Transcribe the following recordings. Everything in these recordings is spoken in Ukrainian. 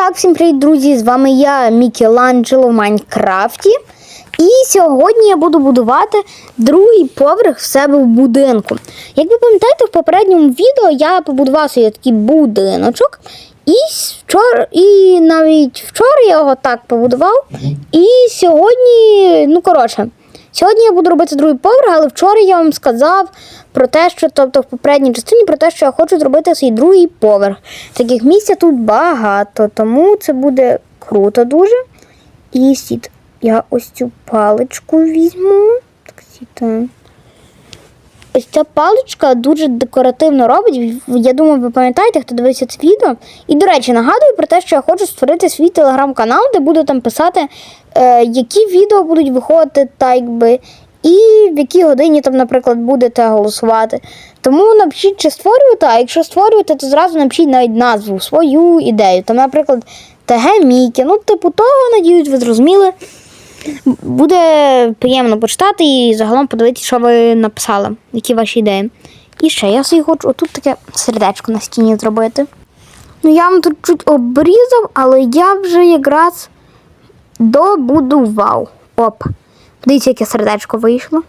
так, всім привіт, друзі! З вами я, Мікеланджело в Майнкрафті. І сьогодні я буду будувати другий поверх в себе в будинку. Як ви пам'ятаєте, в попередньому відео я побудував собі такий будиночок. І вчора, і навіть вчора я його так побудував. І сьогодні, ну коротше, Сьогодні я буду робити другий поверх, але вчора я вам сказав про те, що, тобто в попередній частині, про те, що я хочу зробити свій другий поверх. Таких місця тут багато, тому це буде круто дуже. І сіт, я ось цю паличку візьму. Так, сіта. Ось ця паличка дуже декоративно робить. Я думаю, ви пам'ятаєте, хто дивився це відео. І, до речі, нагадую про те, що я хочу створити свій телеграм-канал, де буду там писати, е, які відео будуть виходити, так якби, і в якій годині там, наприклад, будете голосувати. Тому напишіть, чи створюєте, а якщо створюєте, то зразу напишіть навіть назву, свою ідею. Там, наприклад, ТГ Мікі. Ну, типу того, надіюсь, ви зрозуміли. Буде приємно почитати і загалом подивитися, що ви написали, які ваші ідеї. І ще я собі хочу отут таке сердечко на стіні зробити. Ну, я вам тут чуть обрізав, але я вже якраз добудував. Оп. Дивіться, яке сердечко вийшло.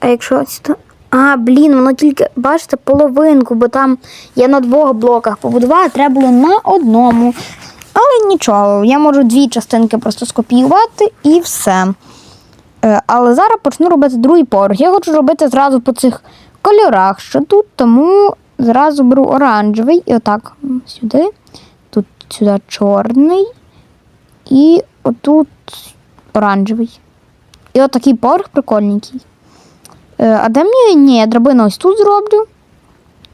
А якщо ось то. А, блін, воно тільки, бачите, половинку, бо там я на двох блоках побудувала, треба було на одному. Але нічого, я можу дві частинки просто скопіювати і все. Е, Але зараз почну робити другий поверх. Я хочу робити зразу по цих кольорах, що тут, тому зразу беру оранжевий і отак сюди. Тут сюди чорний і отут оранжевий. І отакий поверх прикольненький. Е, А де мені? Ні, я драбину ось тут зроблю.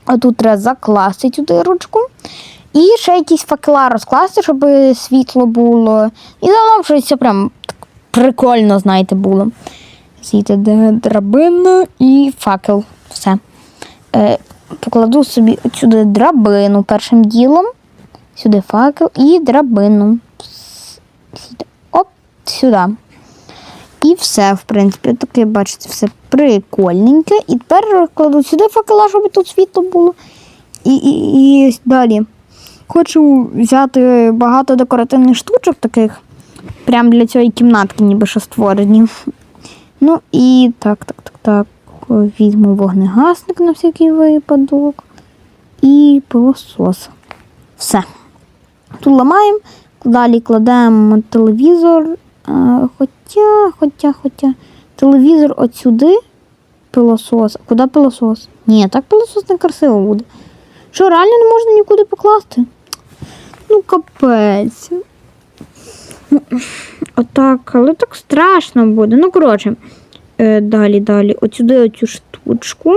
А тут треба закласти цю дирочку. І ще якісь факела розкласти, щоб світло було. І загалом щось прям так прикольно, знаєте, було. Звідти драбина і факел. Все. Е, покладу собі сюди драбину першим ділом. Сюди факел і драбину. Сюди. Оп, сюди. І все, в принципі, таке, бачите, все прикольненьке. І тепер кладу сюди факела, щоб тут світло було. І, і, і далі. Хочу взяти багато декоративних штучок таких. Прямо для цієї кімнатки, ніби що створені. Ну і так, так, так, так. Візьму вогнегасник на всякий випадок. І пилосос. Все. Тут ламаємо, далі кладемо телевізор. Хоча, хоча, хоча. Телевізор от сюди. Пилосос. Куди пилосос? Ні, так пилосос не красиво буде. Що, реально не можна нікуди покласти? Капець. Отак, але так страшно буде. Ну, коротше, е, далі, далі. От оцю штучку.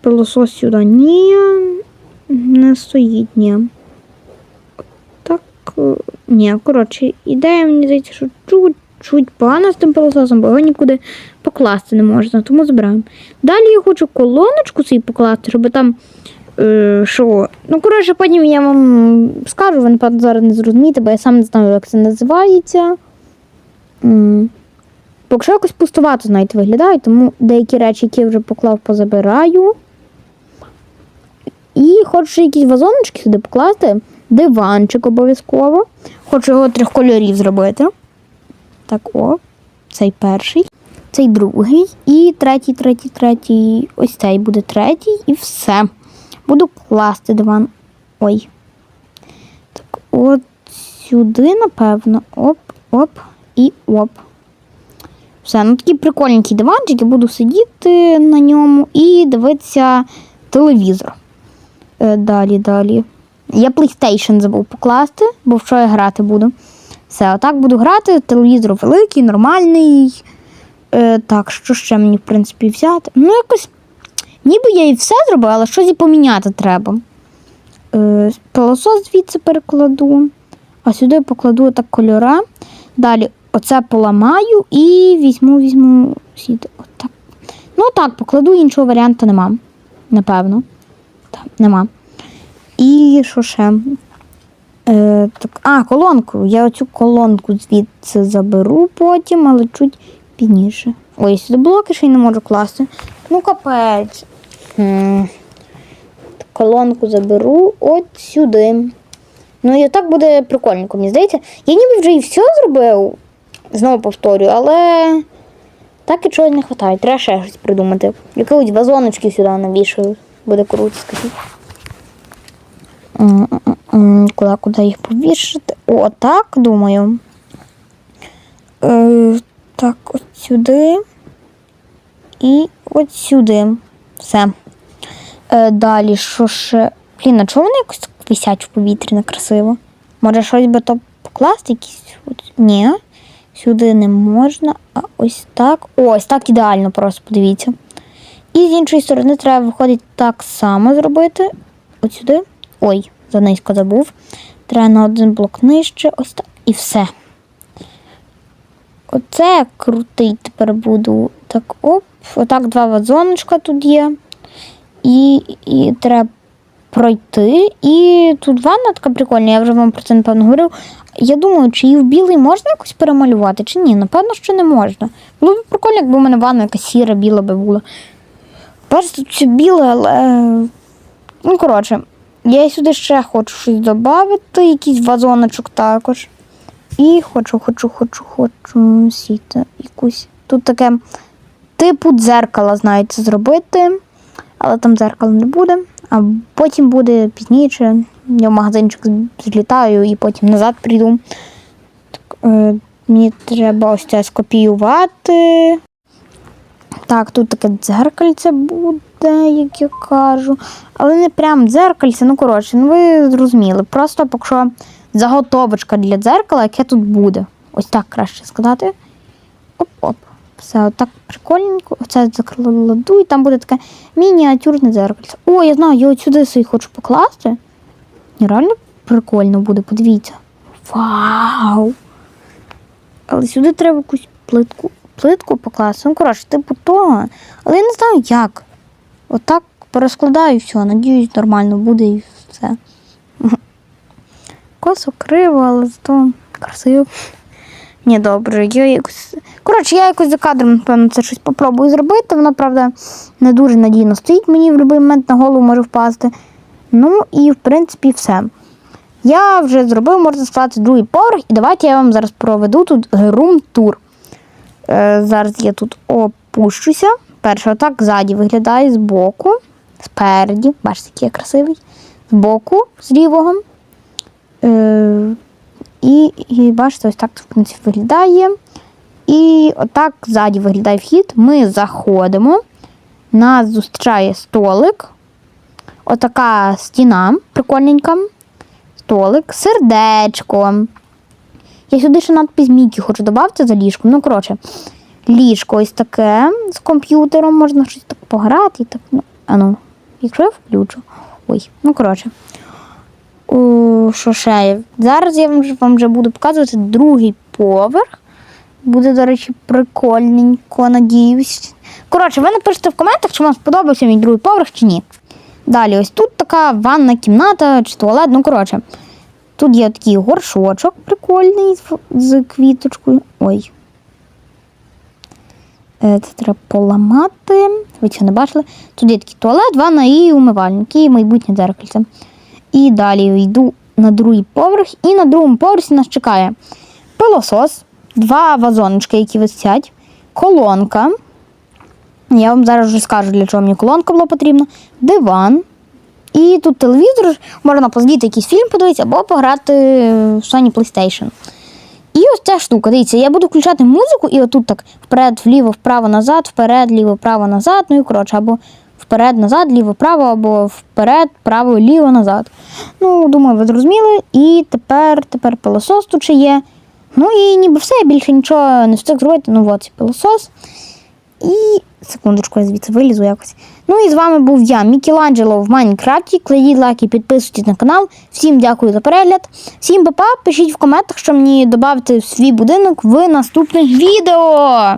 Пилосос сюди. Ні, не стоїть, ні. Так, е, ні, коротше, ідея мені здається, що чуть-чуть погано з тим пилососом, бо його нікуди покласти не можна, тому збираємо. Далі я хочу колоночку свій покласти, щоб там. Е, що? Ну, коротше, потім я вам скажу, ви напевно зараз не зрозумієте, бо я сам не знаю, як це називається. Бо Якщо якось пустувато, знаєте, виглядає, тому деякі речі, які я вже поклав, позабираю. І хочу якісь вазоночки сюди покласти. Диванчик обов'язково. Хочу його трьох кольорів зробити. Так, о, цей перший, цей другий. І третій, третій, третій. Ось цей буде третій, і все. Буду класти диван. Ой. Так, от сюди, напевно. Оп, оп і оп. Все, ну такий прикольненький диванчик, я буду сидіти на ньому і дивитися телевізор. Е, далі, далі. Я PlayStation забув покласти, бо в що я грати буду. Все, отак буду грати. Телевізор великий, нормальний. Е, так, що ще мені, в принципі, взяти? Ну, якось. Ніби я і все зробила, але щось і поміняти треба. Е, пилосос звідси перекладу, а сюди покладу так кольора. Далі оце поламаю і візьму, візьму сюди. Отак. Ну так, покладу, іншого варіанту нема. Напевно. Так, нема. І що ще? Е, так, А, колонку. Я оцю колонку звідси заберу потім, але чуть пізніше. Ой, сюди блоки ще й не можу класти. Ну, капець. Колонку заберу от сюди. Ну і так буде прикольненько, мені здається. Я ніби вже і все зробив. Знову повторюю, але так і чогось не вистачає. Треба ще щось придумати. Якісь вазоночки сюди навішаю. Буде круто, скажіть. Куди, куди їх повішати? О, так, думаю. Е, так, от сюди. І от сюди. Все. Е, далі, що ще? Блін, а чого вони якось висять в повітрі некрасиво? Може, щось би то покласти якісь? Ні. Сюди не можна. А ось так. Ось так ідеально просто, подивіться. І з іншої сторони треба виходить так само зробити. От сюди. Ой, занизько забув. Треба на один блок нижче, ось так. І все. Оце крутий тепер буду. Так, оп. Отак два вазоночка тут є. І, і треба пройти. І тут ванна така прикольна, я вже вам про це напевно говорив. Я думаю, чи її в білий можна якось перемалювати, чи ні? Напевно, що не можна. Було б прикольно, якби в мене ванна якась сіра, біла би була. Бачите, тут все біле, але. Ну, коротше, я сюди ще хочу щось додати, якийсь вазоночок також. І хочу, хочу, хочу, хочу сіти якусь. Тут таке типу дзеркала, знаєте, зробити, але там дзеркала не буде. А потім буде пізніше. Я в магазинчик злітаю і потім назад прийду. Так, е, мені треба ось це скопіювати. Так, тут таке дзеркальце буде, як я кажу. Але не прям дзеркальце, ну коротше, ну ви зрозуміли. Просто поки що заготовочка для дзеркала, яке тут буде. Ось так краще сказати. Оп-оп. Все, отак прикольненько. Оце закладу, і там буде таке мініатюрне дзеркальце. О, я знаю, я от сюди собі хочу покласти. Реально прикольно буде, подивіться. Вау! Але сюди треба якусь плитку, плитку покласти. Ну, коротше, типу того. Але я не знаю як. Отак порозкладаю і все. Надіюсь, нормально буде і все. Косо криво, але зато красиво. Ні, добре, я якось. Коротше, я якось за кадром, напевно, це щось попробую зробити. Воно, правда, не дуже надійно стоїть, мені в будь-який момент на голову може впасти. Ну і в принципі все. Я вже зробив, можна сказати, другий поверх, і давайте я вам зараз проведу тут рум-тур. Е, зараз я тут опущуся. Перше, отак ззаді виглядає збоку, спереді. Бачите, який я красивий. Збоку, з лівого. Е, і, і бачите, ось так в принципі виглядає. І отак ззаді виглядає вхід. Ми заходимо. Нас зустрічає столик. Отака стіна прикольненька. Столик, сердечко. Я сюди ще надпись Мікі хочу додати за ліжком. Ну, коротше, ліжко ось таке з комп'ютером, можна щось так пограти. І так, ну, а ну, якщо я включу. Ой, ну коротше. Ще є? Зараз я вам, вже- буду показувати другий поверх. Буде, до речі, прикольненько, надіюсь. Коротше, ви напишете в коментах, чи вам сподобався мій другий поверх чи ні. Далі, ось тут така ванна кімната чи туалет, ну коротше. Тут є такий горшочок прикольний з, квіточкою. Ой. Е, Це треба поламати. Ви цього не бачили. Тут є такий туалет, ванна і умивальник, і майбутнє дзеркальце. І далі йду на другий поверх, і на другому поверсі нас чекає пилосос, два вазоночки, які висять, колонка. Я вам зараз вже скажу, для чого мені колонка була потрібна, диван. І тут телевізор, можна позліти якийсь фільм подивитися або пограти в Sony PlayStation. І ось ця штука, дивіться, я буду включати музику, і отут так вперед, вліво, вправо, назад, вперед, ліво, право, назад. Ну і коротше, або вперед, назад, ліво, право, або вперед, право, ліво, назад. Ну, думаю, ви зрозуміли. І тепер, тепер пилосос тут ще є. Ну і ніби все, я більше нічого не встиг зробити. Ну, от пилосос. І секундочку, я звідси вилізу якось. Ну і з вами був я, Мікеланджело в Майнкрафті. Кладіть лайки, підписуйтесь на канал. Всім дякую за перегляд. Всім па-па, пишіть в коментах, що мені додати в свій будинок в наступних відео.